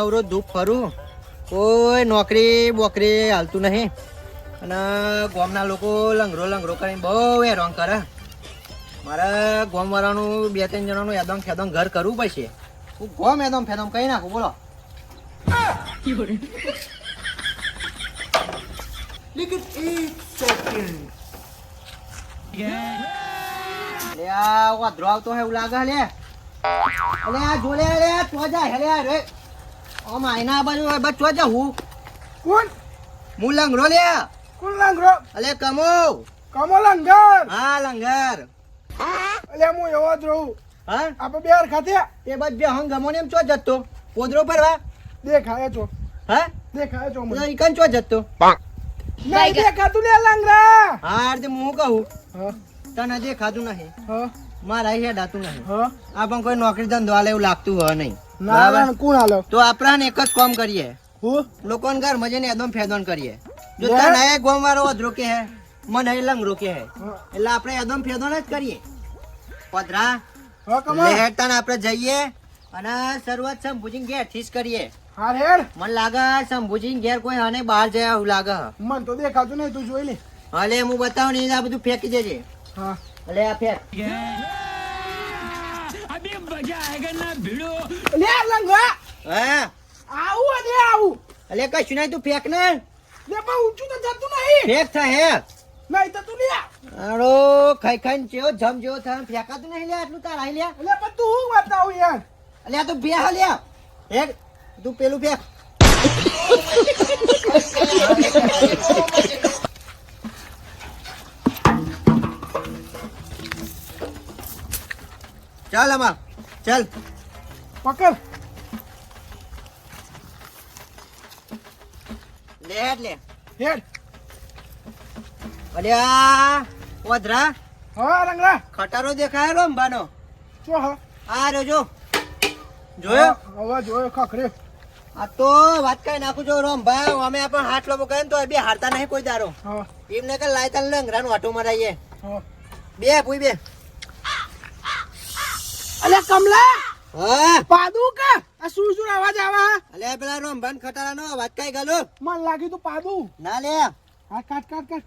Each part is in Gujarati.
નવરો ધૂપ ફરું કોઈ નોકરી બોકરી હાલતું નહીં. અને ગામના લોકો લંગરો લંગરો કરીને બહુ હેરાન કરે. મારે ગામવાળાનું બે ત્રણ જણાનું એદમ ફેદમ ઘર કરવું પડશે. હું ગોમ એદમ ફેદમ કહી નાખું બોલો. લેકિન એક સેકન્ડ લે આ વાદરો આવતો હે એવું લાગે લે. અલે આ જોલે લે તો જા હેલે રે. ઓ માયના બાજુ હવે બચ જા હું. કોણ? હું લંગરો લે. કોણ લંગરો અલે કમો કમો લંગર. હા લંગર. એટલે હું એવો જ રહું. હા? આપણે બેર ખાતે તે બાદ બે હંગ ગમો ને એમ ચો જતો. પોદરો પરવા દેખાય છો. હા? દેખાય છો મને. ઈકન ચો જતો. નહીં દેખાતું લે લંગરા. હાર તે હું કહું. હા. તને દેખાતું નહીં. હા. મારા હેડાતું નહીં. હા. આ પણ કોઈ નોકરી ધંધો આલે એવું લાગતું હોય નહીં. નારાયણ કોણ હાલો તો આપણાને એક જ કામ કરીએ. હું? લોકોન ઘર મજે ને એકદમ ફેદોન કરીએ. જો. તને એ ગોમ વાળો અધરો હે મને એ લંગ રોકે હે. એટલે આપણે એકદમ ફેદોન જ કરીએ. પધરા હા કમો લેહેડ તને આપણે જઈએ અને શરૂઆત સંભુજી ઘેરથી જ કરીએ. હાર હેડ. મને લાગે સંભુજી ઘેર કોઈ હને બહાર જાય એવું લાગે. મન તો દેખાતું નહીં તું જોઈ લે. હાલે હું બતાવું ને આ બધું ફેંકી દેજે. હા. એટલે આ ફેંક. લે હા. આવું અને આવું. એટલે કશું નહીં તું ફેંક ને. લે પણ ઊંચું તો જતું નહીં. ફેંક થાય હે. નહીં તો તું લે. આડો ખાઈ ખાઈને જેવો જમ જેવો થાય ફેંકાતું નહીં લે આટલું તારા લે. એટલે પણ તું હું બતાવું યાર? તો બે હાલ્યા હેડ તું પેલું ફેંક. ચાલ આમાં. ચાલ. પકડ. લે લે. હેડ. અલ્યા વધરા હા લંગરા ખટારો દેખાય રો અંબાનો? જો હા. આ રહ્યો જો. જોયો? હવે જોયો ખખરે. આ તો વાત કઈ નાખું છો રંભા અમે આપણે હાથ લોબો કરે તો બે હારતા નહીં કોઈ દારો એમને કે લાયતા લંગરાનું આટો મરાઈએ. હા. બે પૂઈ બે. અલે કમલા! હા? પાદુ કે? આ શું શું અવાજ આવે? અલે પેલા રોમભાન ખટારા નો અવાજ કઈ ગયો? મન લાગી તું પાદુ. ના લે. હા કાટ કાટ કાટ.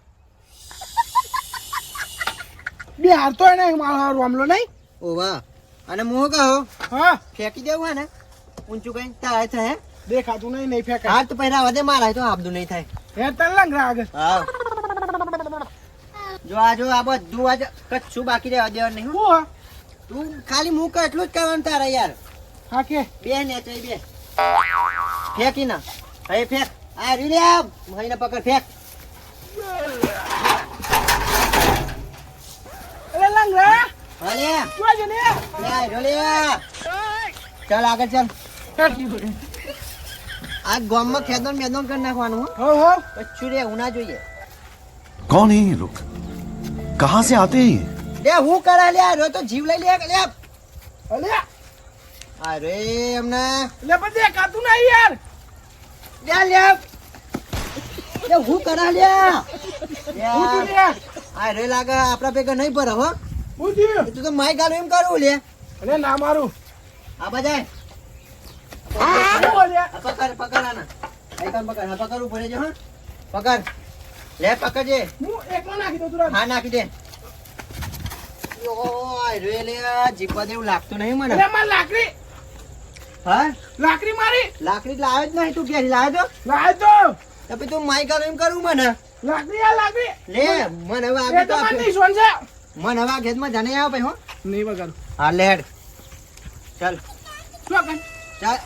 બે હારતો નહીં મારો રોમલો નહીં. ઓ વાહ અને હું કહો. હા. ફેંકી દેવું હે ને? ઊંચું કઈ તારે થાય દેખાતું નહીં નહીં ફેંકાય. હાથ તો પહેરા વધે મારા તો આપદું નહીં થાય. હે તન લંગરા આગળ. હા. જો આ જો આ બધું આજ કચ્છું બાકી રહેવા દેવાનું નહીં હો. તું ખાલી મૂકો એટલું જ કહેવાનું તારે યાર હા કે બે ને તો બે ફેંકી ના હવે ફેંક આ રીલે આમ મહિને પકડ ફેંક અરે લંગરા હાલે તું જ ને લે રોલે ચાલ આગળ ચાલ આ ગામમાં ખેદન મેદન કરી નાખવાનું હો હો પછી રે ઉના જોઈએ કોણ હે લોક કહાં સે આતે હે લે હું કરા લે આ તો જીવ લઈ લે લે. અલે. અરે એમને લે બધે કાતું ના યાર. લે લે. લે હું કરા લે. હું તું લે. લે આ રે લાગે આપણા ભેગા નહીં ભરે હો. તું તો માય ગાલું એમ કરું લે. અલે ના મારું. આ બજાય પકડ પકડ આના. આઈ કામ પકડ. હા પકડવું પડે છે હા. પકડ. લે પકડજે. હું એકલો નાખી દઉં તું હા નાખી દે. જીપવા દેવું લાગતું નહીં મને. લાકડી. હા? લાકડી મારી. લાકડી લાવે જ નહીં તું ક્યાંથી લાવે તો? લાય તો. તો તું માય ગાલું એમ કરું મને. લાકડી આ લાકડી. લે મને હવે આગળ તો તો સોન છે મને હવે આ ઘેરમાં જાને આવે ભાઈ હો. નહીં વગાડું. હા લે ચાલ. શું ચાલ.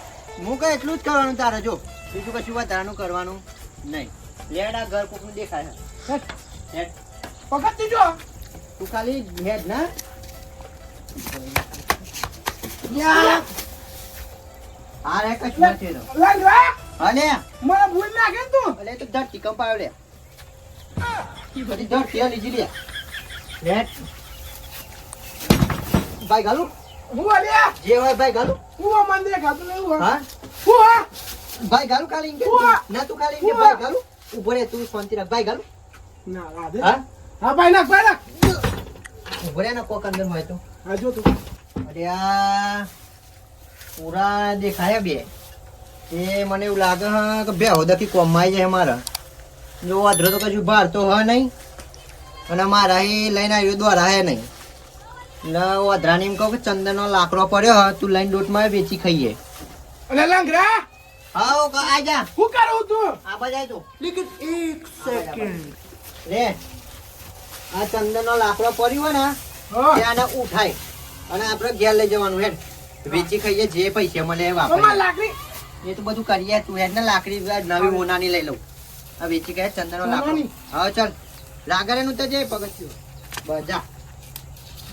હું કઈ એટલું જ કરવાનું તારે જો. બીજું કશું વધારાનું કરવાનું નહીં. લેડ આ ઘર કોકનું દેખાય. પકડતી જો. તું ખાલી હેડ ના. હા રે કશું નથી અલે મને ભૂલ નાખે તું. અલે તું ધરતી કંપાયો લે બધી ધરતી લીધી લે હેડ ભાઈ ગાલું? હું અલ્યા? જે હોય ભાઈ ગાલું. હું આ મન દેખાતું નહીં હું હા? ભાઈ ગાલું ખાલી. ના તું ખાલી. ભાઈ ગાલું. ઊભો રે તું શાંતિ રાખ. ભાઈ ગાલું. ના રાધે હા? હા ભાઈ નાખ ભાઈ નાખ. રે ને કોક અંદર હોય તો. હા જો તું. અરે આ પૂરા દેખાયા બે. એ મને એવું લાગે હા કે બે હોદાથી કોમમાં જાય મારા. જો વાધરો તો કશું બહાર તો હ નહીં. અને મારા એ લઈને આવ્યો દ્વારા હે નહીં. એટલે વાધરાને એમ કહું કે ચંદનનો લાકડો પડ્યો હ તું લઈને દોટમાં વેચી ખાઈએ. અલે લંગરા. હા આજા. હું કરું તું? આ બજાય તું. લેકિન એક સેકન્ડ રે આ ચંદનનો લાકડો પડ્યો હોય ને ત્યાં ઉઠાય. અને આપણે ઘેર લઈ જવાનું હેડ. વેચી ખાઈએ જે પૈસા મળે એ વાપરીએ લાકડી. એ તો બધું કરીએ તું હેડ ને લાકડી નવી મોનાની લઈ લઉં. આ વેચી ગયા ચંદનનો લાકડો. હા ચાલ. લાગરે નું તો જે પગથિયું. બજા જા.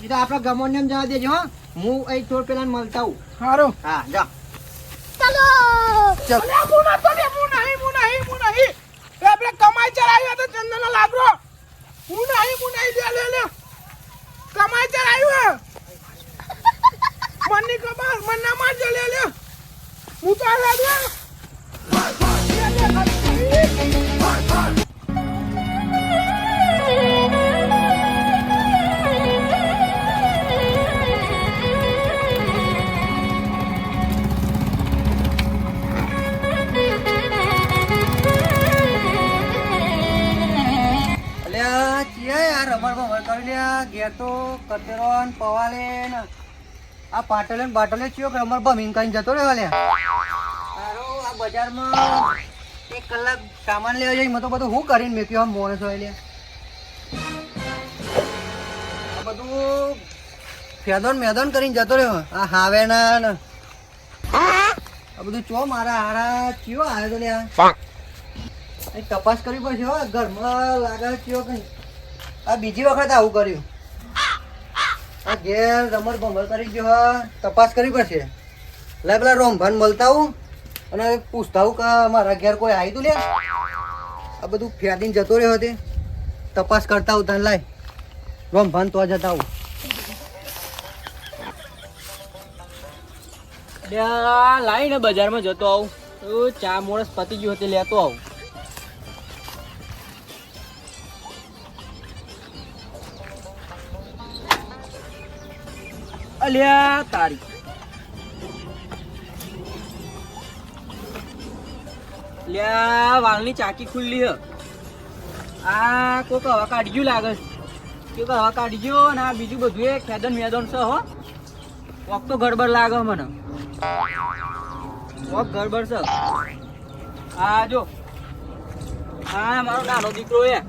એ તો આપણે ગમોને જવા દેજો હા. હું અહીં થોડ પેલા મળતા હું સારું હા જા. ચલો. ચલો મુના તો મુના હી મુના હી મુના હી એ આપણે કમાઈ ચલાવ્યો તો ચંદનનો લાકડો. મુના હી મુના હી લે લે. કમાઈ ચલાવ્યો મનની ખબર મન ના મારજો લે લે. હું તો આ લાગ્યો તો કતરો ને પવાલે ને આ પાટલે ને બાટલે ચિયો કે રમણ બમીન કઈ જતો રહ્યો લ્યા તારો આ બજારમાં એક કલાક સામાન લેવા જઈ મેં તો બધું હું કરીને મેક્યો આમ મોણસ હોય લે આ બધું ફેદોન મેદોન કરીને જતો રહ્યો. આ હાવેના ના આ બધું ચો મારા હારા ચિયો આવ્યો તો એ તપાસ કરવી પડશે હો ઘરમાં લાગે કયો કઈ આ બીજી વખત આવું કર્યું. આ ઘેર રમર ભમર કરી ગયો તપાસ કરવી પડશે. લે પેલા રોમભાન મળતા હું અને પૂછતા હું કે મારા ઘેર કોઈ આવી તું લે આ બધું ફેદીને જતો રહ્યો હતી તપાસ કરતા હું તને લાય. રોમભાન તો જતા હું લાઈને બજારમાં જતો આવું. ચા મોણસ પતી ગયો હતી લેતો આવું. અલ્યા તારી. લ્યા વાલની ચાકી ખુલ્લી હ. આ કોક હવા કાઢી ગયું લાગે. છે કોક હવા કાઢી ગયો અને આ બીજું બધું એ ખેદન મેદન છે હો. કોક તો ગડબડ લાગે મને. કોક ગડબડ છે. આ જો. આ મારો નાનો દીકરો એ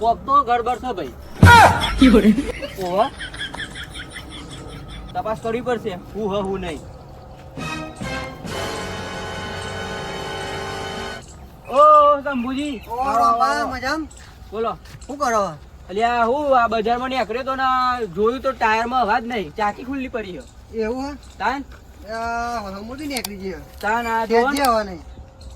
કોક તો ગડબડ છે ભાઈ. ઓહો. તપાસ કરવી પડશે. હું હ હું નહીં. ઓ શંભુજી. ઓ રોમભા મજામ. બોલો. શું કરો? અલ્યા હું આ બજારમાં નીકળ્યો તો ને જોયું તો ટાયરમાં અવાજ નહીં. ચાકી ખુલ્લી પડી છે. એવું તાન? હે નીકળી ગયો. તાન આ નહીં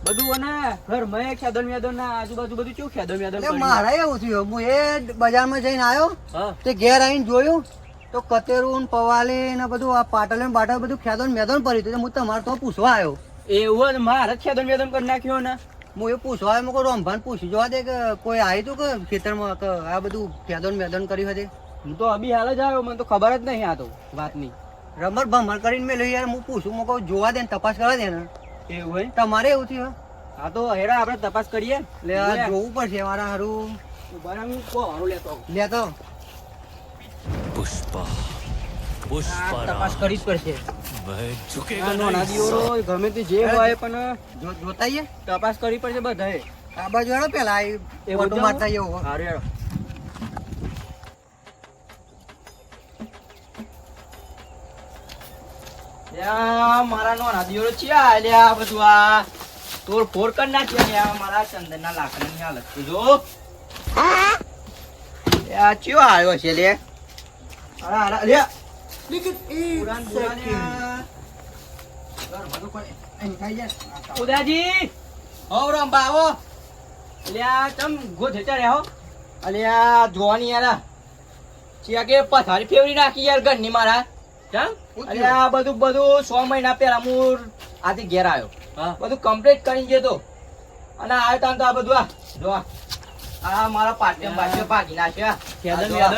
બધું અને ઘરમાં ખેદન મેદન ના આજુબાજુ બધું કેવું ખેદન મેદન મારે એવું થયું હું એ બજારમાં જઈને આવ્યો હા. તે ઘેર આવીને જોયું તો કતેરું ને પવાલી ને બધું આ પાટલ ને બાટલ બધું ખેદન મેદોન પડી હતું હું તમારે તો પૂછવા આવ્યો. એવું જ મારે જ મેદોન કરી નાખ્યો ને. હું એ પૂછવા આવ્યો મેં રોમભાન પૂછી જોવા દે કે કોઈ આવ્યું હતું કે ખેતરમાં કે આ બધું ખેદોન મેદોન કર્યું હતી હું તો અભી હાલ જ આવ્યો મને તો ખબર જ નહીં આ તો વાતની. રમત ભમર કરીને મેં લઈ યાર હું પૂછું હું કહું જોવા દે ને તપાસ કરવા દે ને. એવું હોય? તમારે એવું થયું? હા તો હેરા આપણે તપાસ કરીએ. એટલે જોવું પડશે મારા હારું. કોવાનું લેતો. પુષ્પા. પુષ્પા તપાસ કરવી જ પડશે. ભાઈ ઝુકેગા નો નદીઓ ગમે તે જે હોય પણ જોતાઈએ. તપાસ કરવી પડશે બધાએ. આ બાજુ હેડો પેલા એ ફોટો મારતા એવો હારે હેડો. મારા નો નદીઓ છે આ બધું આ. તોડ ફોડ કરી નાખ્યો મારા ચંદન ના લાકડા ની હાલત. જો. આ ચિયો આવ્યો છે લે અરે અરે જાય ઉદાજી હો રંભા આવો લ્યા તમ ગોધે ચડ્યા હો અલ્યા જોવાની યાર ચિયા કે પથારી ફેવરી નાખી યાર ઘરની મારા? અલ્યા બધું બધું સો મહિના પહેલા હું આથી ઘેર આવ્યો હા. બધું કમ્પ્લીટ કરીને જતો અને આવ્યો તો આ બધું આ. જો આ. મારા પાટિયા પાટિયા ભાગી નાખ્યા. ખેદન આ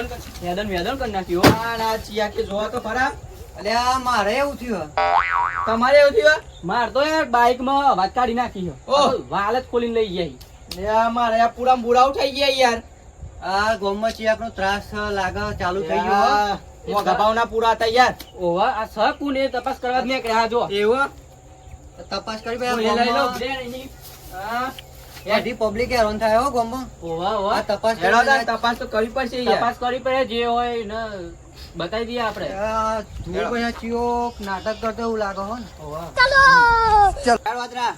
વેદન વેદન કરી નાખ્યું આ ના ચિયા કે જોવા તો ખરા અલ્યા મારે એવું થયું તમારે એવું થયું માર તો યાર બાઇકમાં અવાજ કાઢી નાખી વાલ જ ખોલીને લઈ ગયા અલ્યા મારે આ પૂરા બુરાવ થઈ ગયા યાર. આ ગોમમાં ચિયાકનો ત્રાસ લાગે ચાલુ થઈ ગયો હો. મોંઘા ભાવના પૂરા હતા યાર. ઓવા આ સહ કુને તપાસ કરવા મેં નીકળ્યા જો. એવું? તપાસ કરી ભાઈ લઈ લો. હા. એથી પબ્લિક હેરાન થાય હો ગોમમાં ઓવા આ ઓવા તપાસ તપાસ તો કરવી પડશે તપાસ કરી પડે જે હોય ને બતાવી દઈએ આપણે. તું ધૂળ ચિયો નાટક કરતો એવું લાગે હો ને. ઓવા. ચલ! ચાલ. વાદરા.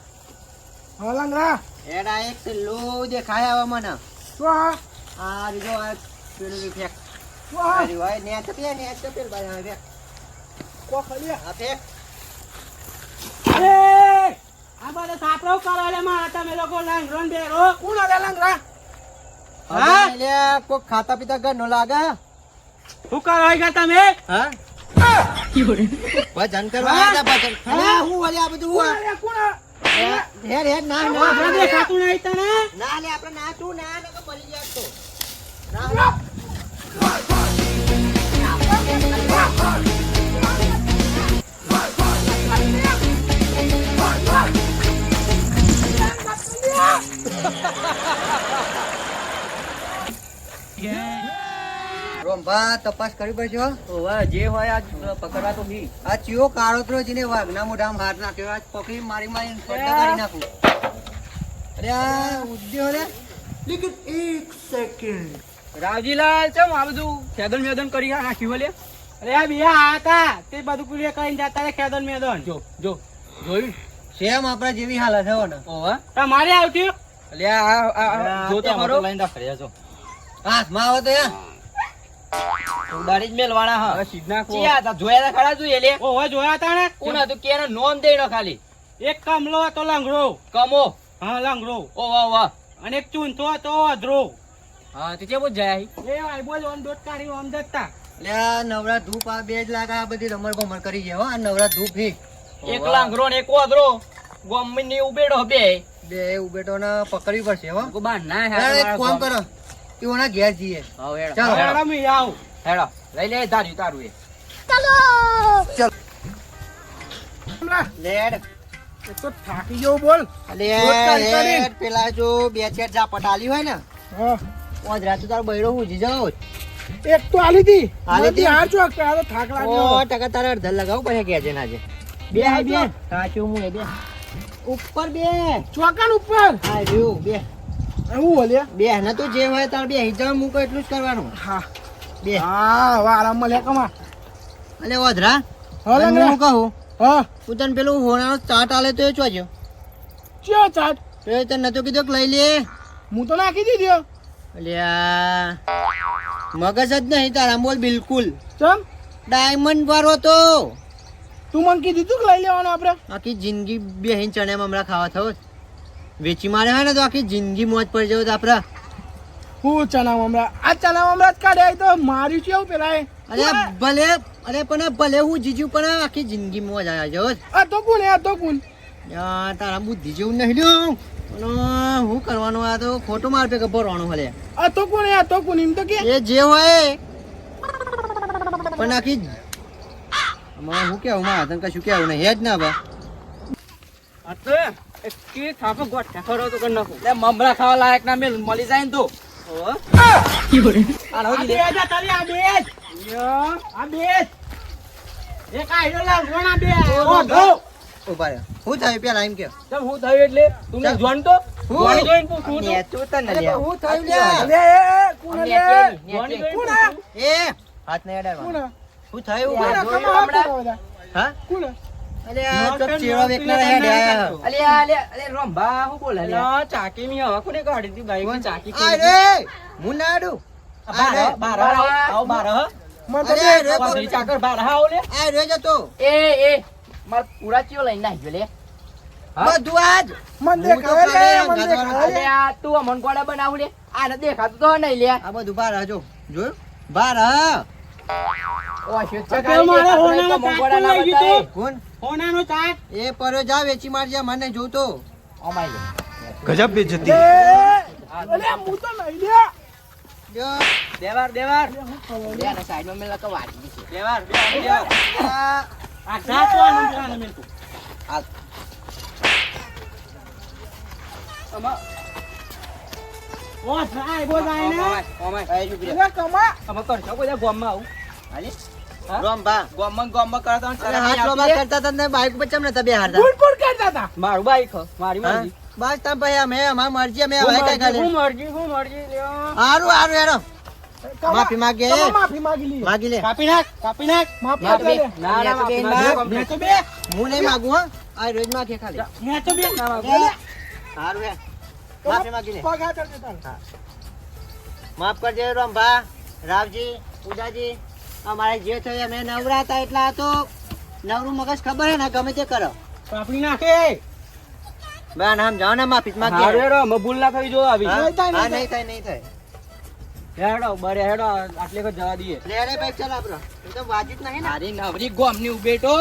હા એડા એક પેલું દેખાય આવે મને. તો હા? આ રીજો આ પેલું ફેંક. હા? રીજો આ નેટ પે નેટ પે ભાઈ આ ફેંક. કો ખલી આ ફેક. અરે આ બધા સાપડો કરો લે મારા તમે લોકો લંગડો ને બેરો કોણ અરે લંગડા હા? એટલે કોક ખાતા પીતા ઘર નો લાગે? શું કરો ગયા તમે? હા? ભજન કરવા હતા ભજન. અલ્યા, હું વળી આ બધું હું કોણ હેડ ના ના. આપણે નહીં તને ના લે આપણે ના તું ના ને મરી જાય તો. ના ના. તપાસ કરવી પડશે હો. જે હોય આજ પકડવા તો બી. આ ચિયો કાળોતરો જેને વાઘના મોઢામાં હાથ નાખ્યો. આજ પકડી મારી મારી કરી નાખું. અરે આ ઉદ્યો રે. રાવજીલાલ ચમ આ બધું ખેદન મેદન કરી નાખ્યું લે? અરે આ બે આતા તે બધું પૂરી કરીને જતા રે ખેદન મેદન. જો જો જોયું? સેમ આપણા જેવી હાલત હે ને ઓવા તમારે આવતી અલ્યા આ- આ આ જો તો ખરો હાથમાં આવે તો યા ઉડાડી જ મેલવાના હા. હવે સીધ નાખો. જોયા તા ખરા જોઈએ લે ઓહો જોયા તા ને? કોણ હતું? કે નોમ દેનો ખાલી. એક કમલો હતો લંગડો. કમો? હા લંગડો. ઓ વાહ વાહ. અને એક ચૂંથો હતો અધરો. હા તે કેવો જાય? એ આઈ બોલ ઓમ દોટ કાઢી ઓમ દત્તા એટલે નવરા ધૂપ આ બે જ લાગે આ બધી રમણ ભમણ કરી ગયા આ નવરા ધૂપ હી એક લાંગરો ને એક ઓદરો ગોમની ઉબેડો બે. બે ઉબેડો ને પકડવી પડશે હો. બાર ના યાર, કરો. તેઓના ઘેર જઈએ. ચાલો. હેડો. મી આવ. હેડો. લઈ લે તારું તારું એ. લેડ તો થાકી ગયો બોલ. અલે પેલા જો બે ચાર જા પટાલી હોય ને હા. ઓજ રાત તારો બૈરો હું જાઉં એક તો આલી હતી આલી હતી? હાર જો આ તો થાક ઓ લાગ્યો ટકા તારે અડધા લગાવું પડે કે છે નાજે બે આ બે કાચું હું એ બે. ઉપર બે. ચોકન ઉપર. હા રહ્યું બે. એવું બોલ્યા? બે ને તું જે હોય તાર બે હિજામ મૂકો એટલું જ કરવાનું. હા. બે. હા હવે આરામ મળ્યા કમા અલે ઓધરા હા હું કહું? હા. હું તને પેલું હોનાનો ચાટ આલે તો એ ચોજો ચિયો ચાટ? તો એ તને નતો કીધો કે લઈ લે? હું તો નાખી દીધો. અલ્યા. મગજ જ નહીં તારા બોલ બિલકુલ. ચમ? ડાયમંડ વાળો તો. તું મને કીધું કે લઈ લેવાનું આપણે? આખી જિંદગી બેહીન ચણે મમરા ખાવા થયો. વેચી મારે હોય ને તો આખી જિંદગી મોજ પડી જવું આપડા. હું ચના મમરા આ ચના મમરા જ કાઢે તો માર્યું છે એવું પેલા. અરે ભલે અરે પણ ભલે હું જીજુ પણ આખી જિંદગી મોજ આવ્યા જવો જ. આ તો કોણ આ તો કોણ તારા બુદ્ધિ જેવું નહીં લ્યો. હું કરવાનું આ તો ખોટું માર પે ભરવાનું હલે. આ તો કોણ આ તો કોણ એમ તો કે એ જે હોય. પણ આખી હું કેવું મારા તને કશું કેવું નહીં હેજ ના બા. અતે એક કે થાપો ગોટ ખરો તો કર નાખો લે મમરા ખાવા લાયક ના મેલ મળી જાય ને તો. ઓહો આ આ રહો બે લે તારી આ બે યો, આ બે એક આયરો લાવવાનો આ બે. ઓ ઢો. ઊભા રહે. શું થયું પેલા એમ કે તમ હું થયું એટલે? તું ચાલ. જોન તો? હું? જોણી જોઈને પૂછું તો નેચું તને અરે હું થયું. કોણ કોણ એ હાથ કોણ. આ? શું થયું. હા? કોણ આ? આ આ આ. આ આવો મને આવો આ પૂરા ચિયો લઈને નાખ્યો લે. બધું આજ. મને હું લે, મને આ તું અમન કોડા બનાવું લે. આને દેખાતું તો નહીં લે. આ બધું બાર જો. જોયું? બાર હા એ પરો જોતો. ગજબ દેવાર દેવાર. લે. ને સાઈડમાં દેવાર દેવાર આ ઓ થાય બો જાય ને ઓમાય, ઓમાય. અહીં ઊભી રહે. કમા કરશો કોઈ દા ગામમાં આવું હાલી. હા? રોમભા. ગામમાં ગામમાં કરો તો અરે શરમ હાથ નહીં કરતા હતા ને બાઈક ઉપર ચમ નતા બેહારતા? ગુડ ગુડ કરતા હતા મારું બાઈક મારી મરજી બસ તમે પછી અમે અમારી મરજી અમે હું હવે કઈ મરજી, હું મરજી હું મરજી લ્યો. હારું હારું હેરો કમા- માફી માગે. માફી માગી લી માગી લે કાપી નાખ કાપી નાખ માફી માફી. ના ના મેં તો માફી બેન માંગજો, મેં complete. તો બે હું નહીં માગું હા આ રોજ માખે ખાલી મેં તો બે ના માગો. લે, લે. હારું હે માફી માગી લે પગ હાથ અડકે તારે. માફ કરજો રંભા રાવજી પૂજાજી. અમારે જે થયું અમે નવરા હતા એટલા તો નવરું મગજ ખબર હે ને ગમે તે કરો. કાપી નાખે. બેન આમ જાઓ ને માફી માંગી અરે રો ભૂલ ના થઈ જો આવી નહીં થાય, નહીં થાય. નહીં થાય. હેડો બરે હેડો આટલે કો જવા દઈએ. લે રે ભાઈ ચાલ આપરો એ તો વાજિત નહીં ને. અરે નવરી ગોમની ઉભેટો.